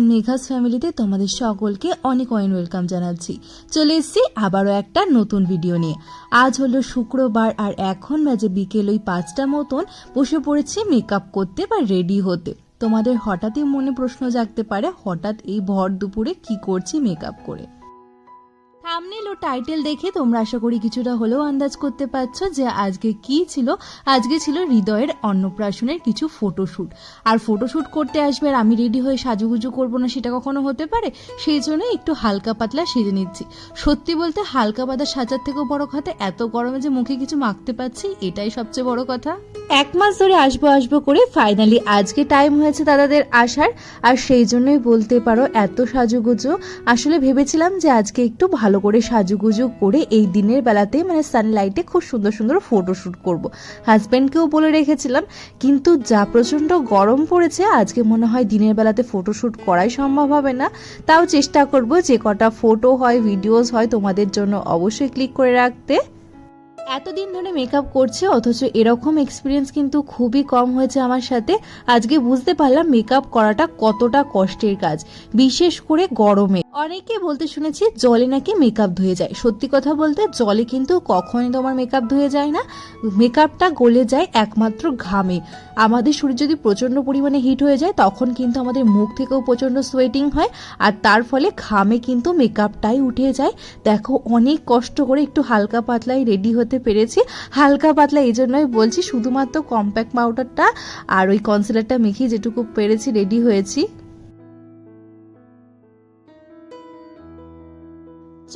And মেঘাস ফ্যামিলিতে তোমাদের সকলকে অনেক অনেক ওয়েলকাম জানাচ্ছি। চলে এসেছি আবারও একটা নতুন ভিডিও নিয়ে। আজ হলো শুক্রবার আর এখন বাজে বিকেল ওই পাঁচটা মতন। বসে পড়েছি মেকআপ করতে বা রেডি হতে। তোমাদের হঠাৎই মনে প্রশ্ন জাগতে পারে, হঠাৎ এই ভর দুপুরে কি করছি মেকআপ করে? থামনেল ও টাইটেল দেখে তোমরা আশা করি কিছুটা হলেও আন্দাজ করতে পারছ যে আজকে কি ছিল। আজকে ছিল হৃদয়ের অন্নপ্রাশনের কিছু ফটোশ্যুট আর ফটোশ্যুট করতে আসবে আর আমি রেডি হয়ে সাজুগুজু করব না সেটা কখনো হতে পারে, সেই জন্য একটু হালকা পাতলা সেজে নিচ্ছি। সত্যি বলতে হালকা পাতলা সাজার থেকেও বড় কথা, এত গরমে যে মুখে কিছু মাখতে পারছি, এটাই সবচেয়ে বড় কথা। এক মাস ধরে আসব আসব করে ফাইনালি আজকে টাইম হয়েছে দাদাদের আসার, আর সেই জন্যই বলতে পারো এত সাজুগুজু। আসলে ভেবেছিলাম যে আজকে একটু ভালো করে সাজুগুজু করে এই দিনের বেলাতে মানে সানলাইটে খুব সুন্দর সুন্দর ফটোশ্যুট করব। হাজব্যান্ডকেও বলে রেখেছিলাম, কিন্তু যা প্রচণ্ড গরম পড়েছে, আজকে মনে হয় দিনের বেলাতে ফটোশ্যুট করাই সম্ভব হবে না। তাও চেষ্টা করব যে কটা ফটো হয় ভিডিওস হয় তোমাদের জন্য অবশ্যই ক্লিক করে রাখতে। এতদিন ধরে মেকআপ করছে, অথচ এরকম এক্সপিরিয়েন্স কিন্তু খুবই কম হয়েছে আমার সাথে। আজকে বুঝতে পারলাম মেকআপ করাটা কতটা কষ্টের কাজ, বিশেষ করে গরমে। অনেকে বলতে শুনেছি জলে নাকি মেকআপ ধুয়ে যায়। সত্যি কথা বলতে জলে কিন্তু কখনই তোমার মেকআপ ধুয়ে যায় না। মেকআপটা গলে যায় একমাত্র ঘামে। আমাদের শরীর যদি প্রচণ্ড পরিমাণে হিট হয়ে যায়, তখন কিন্তু আমাদের মুখ থেকেও প্রচণ্ড সোয়েটিং হয় আর তার ফলে ঘামে কিন্তু মেকআপটাই উঠে যায়। দেখো, অনেক কষ্ট করে একটু হালকা পাতলাই রেডি হতে পেরেছি। হালকা পাতলা এই জন্যই বলছি, শুধুমাত্র কম্প্যাক্ট পাউডারটা আর ওই কনসিলারটা মেখে যেটুকু পেরেছি রেডি হয়েছি।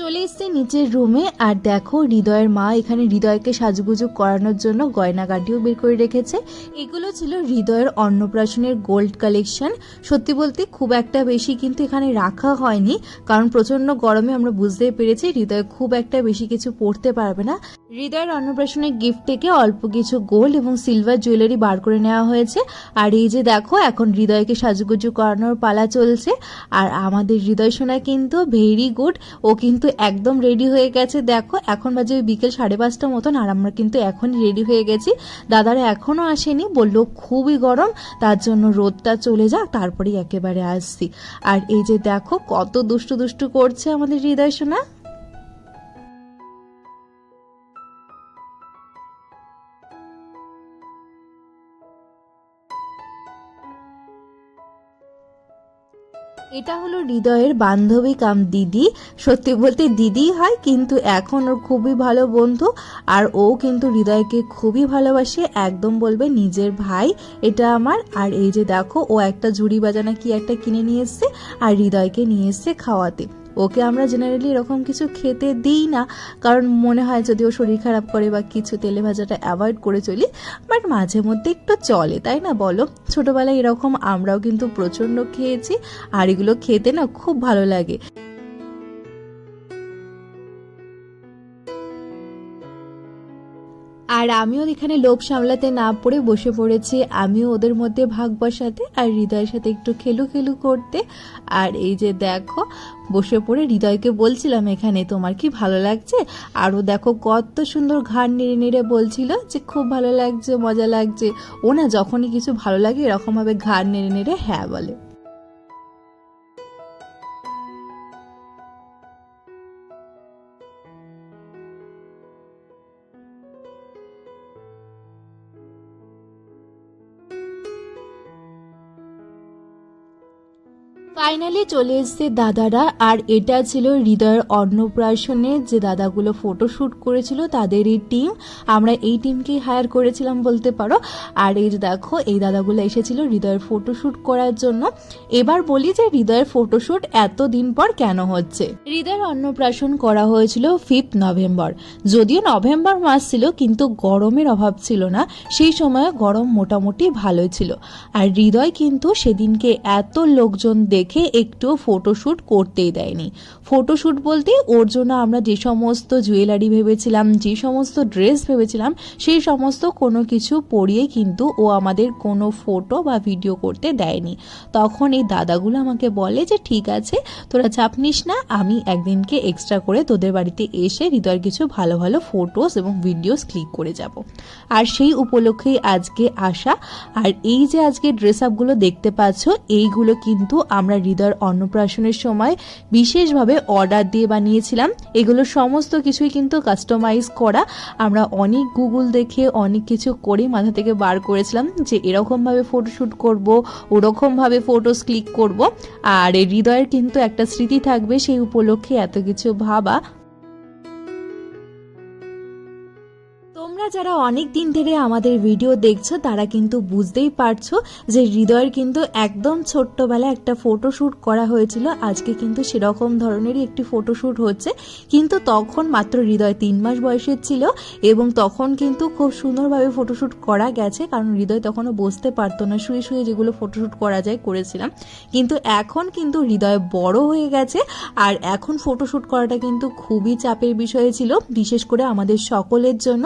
চলে এসছে নিচের রুমে আর দেখো, হৃদয়ের মা এখানে হৃদয়কে সাজুগুজু করানোর জন্য গয়নাগাটিও বের করে রেখেছে। এগুলো ছিল হৃদয়ের অন্নপ্রাশনের গোল্ড কালেকশন সত্যি বলতে খুব একটা বেশি কিন্তু এখানে রাখা হয়নি, কারণ প্রচণ্ড গরমে আমরা বুঝতেই পেরেছি হৃদয় খুব একটা বেশি কিছু পড়তে পারবে না। হৃদয়ের অন্নপ্রাশনের গিফট থেকে অল্প কিছু গোল্ড এবং সিলভার জুয়েলারি বার করে নেওয়া হয়েছে। আর এই যে দেখো, এখন হৃদয়কে সাজুগুজু করানোর পালা চলছে। আর আমাদের হৃদয় সোনা কিন্তু ভেরি গুড ও কিন্তু একদম রেডি হয়ে গেছে। দেখো, এখন বাজে বিকেল সাড়ে পাঁচটা মতন, আর আমরা কিন্তু এখনই রেডি হয়ে গেছি। দাদারা এখনও আসেনি, বলল খুবই গরম, তার জন্য রোদটা চলে যাক, তারপরেই একেবারে আসছি। আর এই যে দেখো, কত দুষ্টু দুষ্টু করছে আমাদের হৃদয় সোনা। এটা হলো হৃদয়ের বান্ধবী কাম দিদি। সত্যি বলতে দিদি হয়, কিন্তু এখন ওর খুবই ভালো বন্ধু আর ও কিন্তু হৃদয়কে খুবই ভালোবাসে, একদম বলবে নিজের ভাই এটা আমার। আর এই যে দেখো, ও একটা ঝুড়ি বাজানা কি একটা কিনে নিয়ে এসছে আর হৃদয়কে নিয়ে এসছে খাওয়াতে। ওকে আমরা জেনারেলি এরকম কিছু খেতে দিই না, কারণ মনে হয় যদি ও শরীর খারাপ করে বা কিছু তেলে ভাজাটা অ্যাভয়েড করে চলি বাট মাঝে মধ্যে একটু চলে, তাই না বলো? ছোটোবেলায় এরকম আমরাও কিন্তু প্রচণ্ড খেয়েছি, আর এগুলো খেতে না খুব ভালো লাগে। আর আমিও এখানে লোভ সামলাতে না পড়ে বসে পড়েছি। আমিও ওদের মধ্যে ভাগ বসাতে আর হৃদয়ের সাথে একটু খেলু খেলু করতে। আর এই যে দেখো, বসে পড়ে হৃদয়কে বলছিলাম এখানে, তোমার কি ভালো লাগছে? আরও দেখো, কত সুন্দর ঘাড় নেড়ে নেড়ে বলছিল যে, খুব ভালো লাগছে, মজা লাগছে। ও না, যখনই কিছু ভালো লাগে, এরকমভাবে ঘাড় নেড়ে নেড়ে হ্যাঁ বলে। ফাইনালি চলে এসছে দাদারা, আর এটা ছিল হৃদয়ের অন্নপ্রাশনে যে দাদাগুলো ফটোশ্যুট করেছিল তাদের এই টিম আমরা এই টিমকেই হায়ার করেছিলাম বলতে পারো। আর এই যে দেখো, এই দাদাগুলো এসেছিল হৃদয়ের ফটোশ্যুট করার জন্য। এবার বলি যে হৃদয়ের ফটোশ্যুট এত দিন পর কেন হচ্ছে? হৃদয়ের অন্নপ্রাশন করা হয়েছিল ফিফথ নভেম্বর যদিও নভেম্বর মাস ছিল, কিন্তু গরমের অভাব ছিল না। সেই সময় গরম মোটামুটি ভালোই ছিল। আর হৃদয় কিন্তু সেদিনকে এত লোকজন দেখে একটু ফটোশ্যুট করতেই দেয়নি। ফটোশ্যুট বলতে ওর জন্য আমরা যে সমস্ত জুয়েলারি ভেবেছিলাম, যে সমস্ত ড্রেস ভেবেছিলাম, সেই সমস্ত কোনো কিছু পরিয়ে কিন্তু ও আমাদের কোনো ফটো বা ভিডিও করতে দেয়নি। তখন এই দাদাগুলো আমাকে বলে যে, ঠিক আছে, তোরা চাপ নিস না, আমি একদিনকে এক্সট্রা করে তোদের বাড়িতে এসে হৃদয়ের কিছু ভালো ভালো ফটোস এবং ভিডিওস ক্লিক করে যাব। আর সেই উপলক্ষেই আজকে আসা আর এই যে আজকে ড্রেস আপগুলো দেখতে পাচ্ছ, এইগুলো কিন্তু আমরা হৃদয়ের অন্নপ্রাশনের সময় বিশেষভাবে অর্ডার দিয়ে বানিয়েছিলাম। এগুলো সমস্ত কিছুই কিন্তু কাস্টমাইজ করা। আমরা অনেক গুগল দেখে অনেক কিছু করে মাথা থেকে বার করেছিলাম যে এরকমভাবে ফটোশ্যুট করব, ওরকমভাবে ফটোস ক্লিক করব। আর হৃদয়ের কিন্তু একটা স্মৃতি থাকবে সেই উপলক্ষে এত কিছু ভাবা। যারা অনেক দিন ধরে আমাদের ভিডিও দেখছ, তারা কিন্তু বুঝতেই পারছ যে হৃদয়ের কিন্তু একদম ছোট্টবেলায় একটা ফটোশ্যুট করা হয়েছিল। আজকে কিন্তু সেরকম ধরনেরই একটি ফটোশ্যুট হচ্ছে। কিন্তু তখন মাত্র হৃদয় তিন মাস বয়সের ছিল এবং তখন কিন্তু খুব সুন্দরভাবে ফটোশ্যুট করা গেছে, কারণ হৃদয় তখনও বসতে পারতো না। শুয়ে শুয়ে যেগুলো ফটোশ্যুট করা যায় করেছিলাম। কিন্তু এখন কিন্তু হৃদয় বড় হয়ে গেছে আর এখন ফটোশ্যুট করাটা কিন্তু খুবই চাপের বিষয় ছিল, বিশেষ করে আমাদের সকলের জন্য।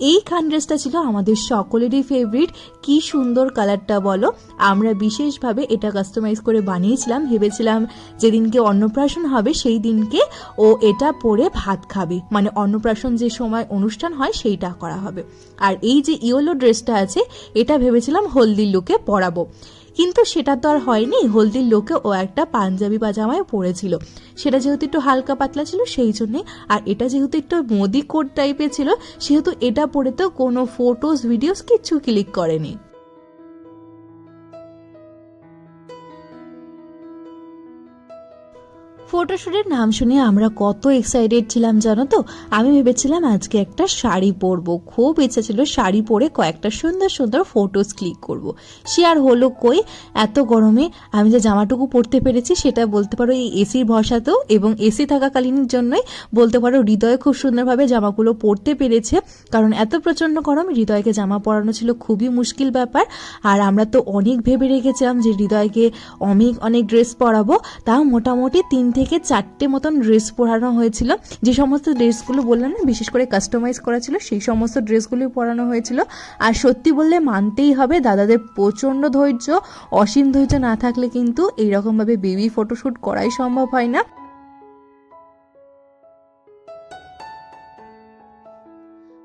এই খান ড্রেসটা ছিল আমাদের সকলেরই ফেভারিট কি সুন্দর কালারটা বলো? আমরা বিশেষভাবে এটা কাস্টমাইজ করে বানিয়েছিলাম, ভেবেছিলাম যেদিনকে অন্নপ্রাশন হবে সেই দিনকে ও এটা পরে ভাত খাবে। মানে অন্নপ্রাশন যে সময় অনুষ্ঠান হয় সেইটা করা হবে। আর এই যে ইয়েলো ড্রেসটা আছে, এটা ভেবেছিলাম হলদির লুকে পরাবো। কিন্তু সেটা তো আর হয়নি। হলদির লোকে ও একটা পাঞ্জাবি পাজামায় পরেছিল সেটা যেহেতু একটু হালকা পাতলা ছিল, সেই জন্যে। আর এটা যেহেতু একটু মোদি কোট টাইপের ছিল, সেহেতু এটা পরে তো কোনো ফটোস ভিডিওস কিচ্ছু ক্লিক করেনি। ফটোশ্যুটের নাম শুনে আমরা কত এক্সাইটেড ছিলাম জানো তো? আমি ভেবেছিলাম আজকে একটা শাড়ি পরবো। খুব ইচ্ছা ছিল শাড়ি পরে কয়েকটা সুন্দর সুন্দর ফটোস ক্লিক করব। সে আর হলো কই? এত গরমে আমি যে জামাটুকু পরতে পেরেছি সেটা বলতে পারো এই এসির ভরসাতেও এবং এসি থাকাকালীন জন্যই বলতে পারো হৃদয় খুব সুন্দরভাবে জামাগুলো পরতে পেরেছে। কারণ এত প্রচণ্ড গরম, হৃদয়কে জামা পরানো ছিল খুবই মুশকিল ব্যাপার। আর আমরা তো অনেক ভেবে রেখেছিলাম যে হৃদয়কে অনেক অনেক ড্রেস পরাবো। তাও মোটামুটি তিন থেকে চারটে মতন ড্রেস পরানো হয়েছিল। যে সমস্ত ড্রেসগুলো বললাম না, বিশেষ করে কাস্টমাইজ করা ছিল, সেই সমস্ত ড্রেসগুলি পরানো হয়েছিল। আর সত্যি বললে মানতেই হবে, দাদাদের প্রচণ্ড ধৈর্য, অসীম ধৈর্য না থাকলে কিন্তু এইরকমভাবে বেবি ফটোশ্যুট করাই সম্ভব হয় না।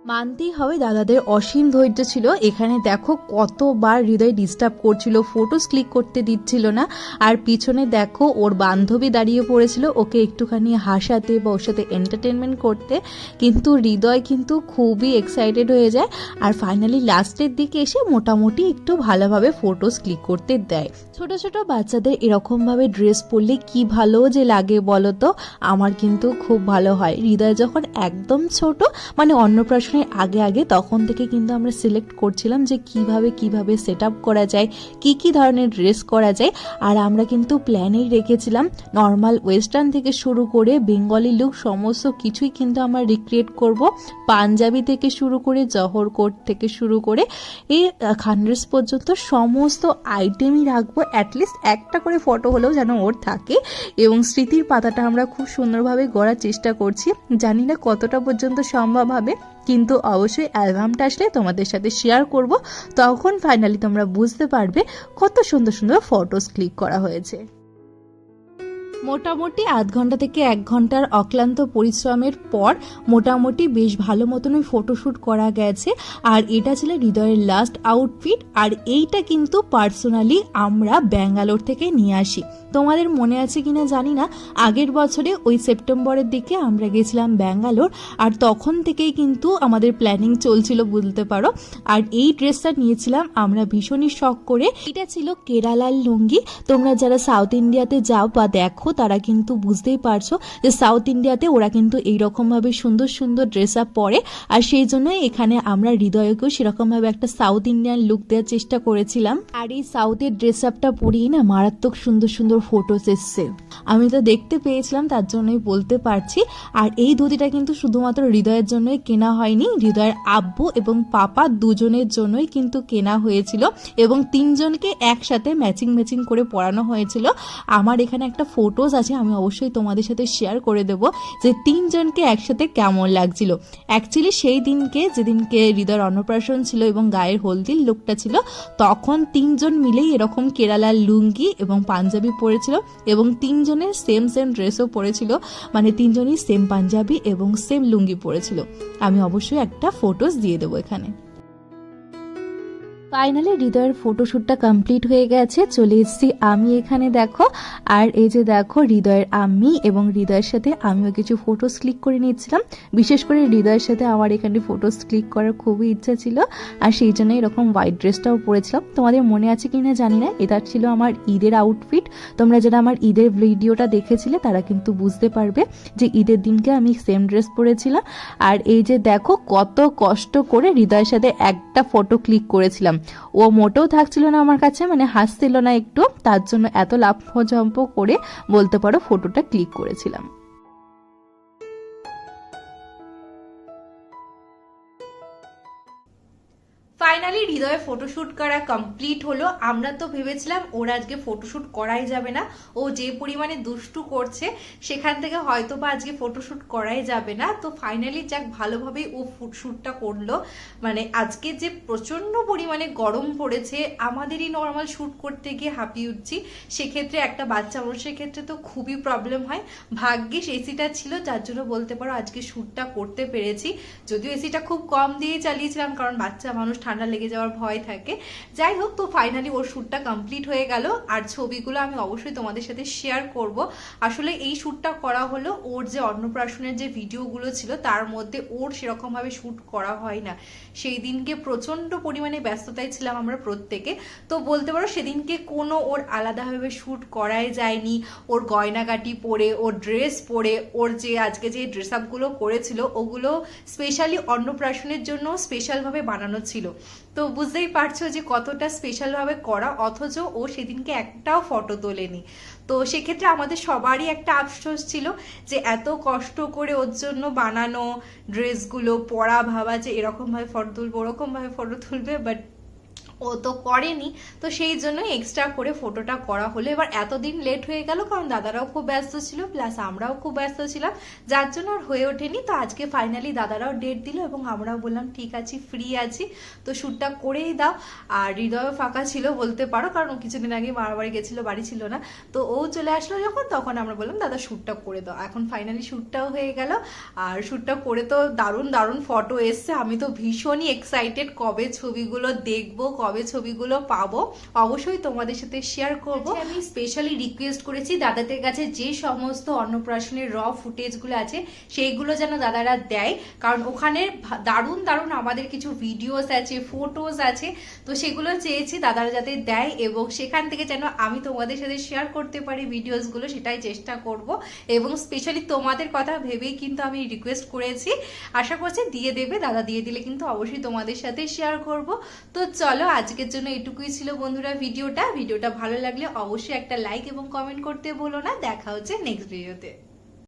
মানতেই হবে, দাদাদের অসীম ধৈর্য ছিল। এখানে দেখো কতবার হৃদয় ডিস্টার্ব করছিল ফটোস ক্লিক করতে দিচ্ছিল না। আর পিছনে দেখো ওর বান্ধবী দাঁড়িয়ে পড়েছিল, ওকে একটুখানি হাসাতে বা ওর সাথে এন্টারটেনমেন্ট করতে। কিন্তু হৃদয় কিন্তু খুবই এক্সাইটেড হয়ে যায়। আর ফাইনালি লাস্টের দিকে এসে মোটামুটি একটু ভালোভাবে ফটোস ক্লিক করতে দেয়। ছোট ছোট বাচ্চাদের এরকমভাবে ড্রেস পরলে কি ভালো যে লাগে বলো তো? আমার কিন্তু খুব ভালো হয়। হৃদয় যখন একদম ছোট মানে অন্নপ্রাশনের আগে আগে তখন থেকে কিন্তু আমরা সিলেক্ট করছিলাম যে কীভাবে কীভাবে সেট আপ করা যায়, কি কি ধরনের ড্রেস করা যায়। আর আমরা কিন্তু প্ল্যানেই রেখেছিলাম নর্মাল ওয়েস্টার্ন থেকে শুরু করে বেঙ্গলি লুক সমস্ত কিছুই কিন্তু আমরা রিক্রিয়েট করব। পাঞ্জাবি থেকে শুরু করে জহর কোট থেকে শুরু করে এই খান ড্রেস পর্যন্ত সমস্ত আইটেমই রাখব। অ্যাটলিস্ট একটা করে ফটো হলেও যেন ওর থাকে এবং স্মৃতির পাতাটা আমরা খুব সুন্দরভাবে গড়ার চেষ্টা করছি। জানি না কতটা পর্যন্ত সম্ভব হবে। কিন্তু অবশ্যই অ্যালবামটা আসলে তোমাদের সাথে শেয়ার করব। তখন ফাইনালি তোমরা বুঝতে পারবে কত সুন্দর সুন্দর ফটোস ক্লিক করা হয়েছে। মোটামুটি আধ ঘণ্টা থেকে এক ঘণ্টার অক্লান্ত পরিশ্রমের পর মোটামুটি বেশ ভালো মতনই ফটোশ্যুট করা গেছে। আর এটা ছিল হৃদয়ের লাস্ট আউটফিট আর এইটা কিন্তু পার্সোনালি আমরা ব্যাঙ্গালোর থেকে নিয়ে আসি। তোমাদের মনে আছে কিনা জানি না, আগের বছরে ওই সেপ্টেম্বরের দিকে আমরা গেছিলাম ব্যাঙ্গালোর, আর তখন থেকেই কিন্তু আমাদের প্ল্যানিং চলছিল বলতে পারো। আর এই ড্রেসটা নিয়েছিলাম আমরা ভীষণই শখ করে। এটা ছিল কেরালার লুঙ্গি, তোমরা যারা সাউথ ইন্ডিয়াতে যাও বা দেখো তারা কিন্তু বুঝতেই পারছ যে সাউথ ইন্ডিয়াতে ওরা কিন্তু এইরকমভাবে সুন্দর সুন্দর ড্রেস আপ পরে। আর সেই জন্যই এখানে আমরা হৃদয়কেও সেরকমভাবে একটা সাউথ ইন্ডিয়ান লুক দেওয়ার চেষ্টা করেছিলাম। আর এই সাউথের ড্রেস আপটা পরিয়ে না মারাত্মক সুন্দর সুন্দর ফটোস এসছে। আমি তো দেখতে পেয়েছিলাম, তার জন্যই বলতে পারছি। আর এই ধুতিটা কিন্তু শুধুমাত্র হৃদয়ের জন্যই কেনা হয়নি, হৃদয়ের আব্বু এবং পাপা দুজনের জন্যই কিন্তু কেনা হয়েছিল এবং তিনজনকে একসাথে ম্যাচিং ম্যাচিং করে পরানো হয়েছিল। আমার এখানে একটা ফটোস আছে, আমি অবশ্যই তোমাদের সাথে শেয়ার করে দেব যে তিনজনকে একসাথে কেমন লাগছিল। অ্যাকচুয়ালি সেই দিনকে, যেদিনকে হৃদয়ের অন্নপ্রাশন ছিল এবং গায়ের হলদির লুকটা ছিল, তখন তিনজন মিলেই এরকম কেরালার লুঙ্গি এবং পাঞ্জাবি পরেছিল এবং তিনজনের সেম সেম ড্রেসও পরেছিল মানে তিনজনই সেম পাঞ্জাবি এবং সেম লুঙ্গি পরেছিল। আমি অবশ্যই একটা ফটোস দিয়ে দেবো এখানে। ফাইনালি হৃদয়ের ফটোশ্যুটটা কমপ্লিট হয়ে গেছে। চলে এসেছি আমি এখানে, দেখো। আর এই যে, দেখো, হৃদয়ের আমি এবং হৃদয়ের সাথে আমিও কিছু ফটোস ক্লিক করে নিয়েছিলাম। বিশেষ করে হৃদয়ের সাথে আমার এখানে ফটোস ক্লিক করার খুবই ইচ্ছা ছিল। আর সেই জন্য এরকম হোয়াইট ড্রেসটাও পরেছিলাম। তোমাদের মনে আছে কি না জানি না। এটা ছিল আমার ঈদের আউটফিট তোমরা যারা আমার ঈদের ভিডিওটা দেখেছিলে, তারা কিন্তু বুঝতে পারবে যে ঈদের দিনকে আমি সেম ড্রেস পরেছিলাম। আর এই যে, দেখো, কত কষ্ট করে হৃদয়ের সাথে একটা ফটো ক্লিক করেছিলাম। ও মোটেও থাকছিল না আমার কাছে মানে হাসছিল না একটু। তার জন্য এত লাফজম্প করে বলতে পারো ফটোটা ক্লিক করেছিলাম। ফাইনালি হৃদয়ে ফটোশ্যুট করা কমপ্লিট হলো। আমরা তো ভেবেছিলাম ওর আজকে ফটোশ্যুট করাই যাবে না। ও যে পরিমাণে দুষ্টু করছে, সেখান থেকে হয়তো বা আজকে ফটোশ্যুট করাই যাবে না। তো ফাইনালি যাক, ভালোভাবেই ও শ্যুটটা করল। মানে আজকে যে প্রচণ্ড পরিমাণে গরম পড়েছে, আমাদেরই নর্মাল শ্যুট করতে গিয়ে হাঁপিয়ে উঠছি। সেক্ষেত্রে একটা বাচ্চা মানুষের ক্ষেত্রে তো খুবই প্রবলেম হয়। ভাগ্যিস এসিটা ছিল, যার জন্য বলতে পারো আজকে শ্যুটটা করতে পেরেছি। যদিও এসিটা খুব কম দিয়ে চালিয়েছিলাম, কারণ বাচ্চা মানুষ ঠান্ডা লেগে যাওয়ার ভয় থাকে। যাই হোক, তো ফাইনালি ওর শ্যুটটা কমপ্লিট হয়ে গেল। আর ছবিগুলো আমি অবশ্যই তোমাদের সাথে শেয়ার করব। আসলে এই শ্যুটটা করা হলো ওর যে অন্নপ্রাশনের যে ভিডিওগুলো ছিল, তার মধ্যে ওর সেরকমভাবে শ্যুট করা হয় না। সেই দিনকে প্রচণ্ড পরিমাণে ব্যস্ততায় ছিলাম আমরা প্রত্যেকে। তো বলতে পারো, সেদিনকে কোনো ওর আলাদাভাবে শ্যুট করাই যায়নি। ওর গয়নাগাটি পরে, ওর ড্রেস পরে, ওর যে আজকে যে ড্রেস আপগুলো করেছিল, ওগুলো স্পেশালি অন্নপ্রাশনের জন্য স্পেশালভাবে বানানো ছিল। তো বুঝতেই পারছ যে কতটা স্পেশালভাবে করা, অথচ ও সেদিনকে একটাও ফটো তোলেনি। তো সেক্ষেত্রে আমাদের সবারই একটা আফসোস ছিল যে এত কষ্ট করে ওর জন্য বানানো ড্রেসগুলো পরা ভাবা যে এরকমভাবে ফটো তুলবো ওরকমভাবে ফটো তুলবে বাট ও তো করেনি। তো সেই জন্য এক্সট্রা করে ফটোটা করা হলো। এবার এতদিন লেট হয়ে গেল, কারণ দাদারাও খুব ব্যস্ত ছিল প্লাস আমরাও খুব ব্যস্ত ছিলাম। যার জন্য আর হয়ে ওঠেনি। তো আজকে ফাইনালি দাদারাও ডেট দিল এবং আমরাও বললাম, ঠিক আছি ফ্রি আছি। তো শ্যুটটা করেই দাও। আর হৃদয়ও ফাঁকা ছিল বলতে পারো, কারণ কিছুদিন আগে মামার বাড়ি গেছিল, বাড়ি ছিল না। তো ও চলে আসলো যখন, তখন আমরা বললাম, দাদা শ্যুটটা করে দাও। এখন ফাইনালি শ্যুটটাও হয়ে গেল। আর শ্যুটটা করে তো দারুণ দারুণ ফটো এসছে। আমি তো ভীষণই এক্সাইটেড কবে ছবিগুলো দেখব কবে ছবিগুলো পাবো অবশ্যই তোমাদের সাথে শেয়ার করব। আমি স্পেশালি রিকোয়েস্ট করেছি দাদাদের কাছে যে সমস্ত অন্নপ্রাশনের র ফুটেজগুলো আছে সেইগুলো যেন দাদারা দেয়। কারণ ওখানে দারুণ দারুণ আমাদের কিছু ভিডিওস আছে ফটোস আছে। তো সেগুলো চেয়েছি দাদারা যাতে দেয় এবং সেখান থেকে যেন আমি তোমাদের সাথে শেয়ার করতে পারি ভিডিওসগুলো সেটাই চেষ্টা করব। এবং স্পেশালি তোমাদের কথা ভেবেই কিন্তু আমি রিকোয়েস্ট করেছি। আশা করছি দিয়ে দেবে দাদা দিয়ে দিলে কিন্তু অবশ্যই তোমাদের সাথে শেয়ার করব। তো চলো আজকের জন্য এটুকুই ছিল বন্ধুরা ভিডিওটা। ভিডিওটা ভালো লাগলে অবশ্যই একটা লাইক এবং কমেন্ট করতে বলো না। দেখা হচ্ছে নেক্সট ভিডিওতে